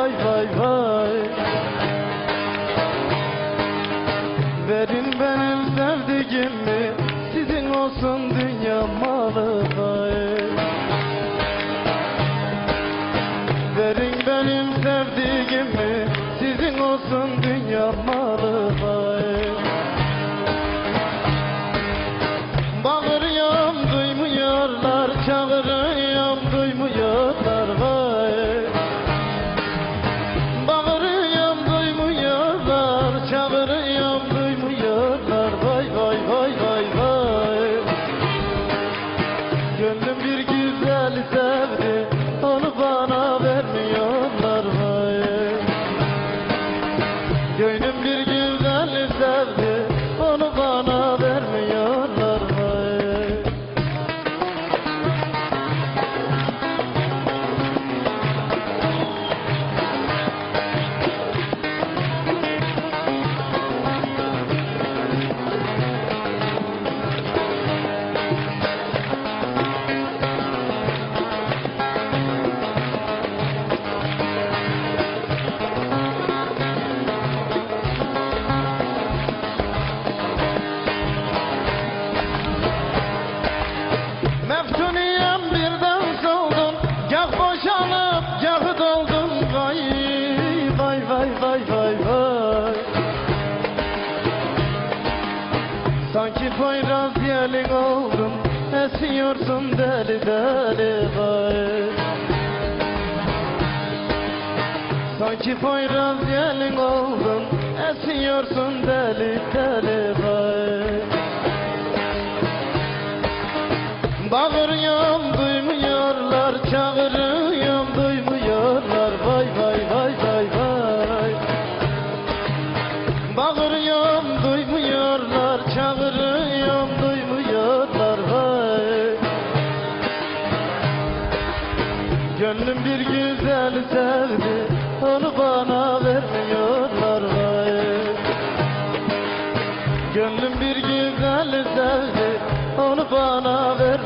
vay vay vay. Verin benim sevdiğimi Sizin olsun dünya malı vay. Verin benim sevdiğimi Sizin olsun dünya malı vay. Bağırıyorum duymuyorlar çağırıyorum. Gönlüm Vay vay vay vay vay vay. Sanki Poyraz yelin oldum Esiyorsun deli deli vay. Sanki Poyraz yelin oldum Esiyorsun deli deli vay. Bağırıyorum Çağırıyorum duymuyorlar Vay Gönlüm bir güzel sevdi Onu bana vermiyorlar Vay Gönlüm bir güzel sevdi Onu bana ver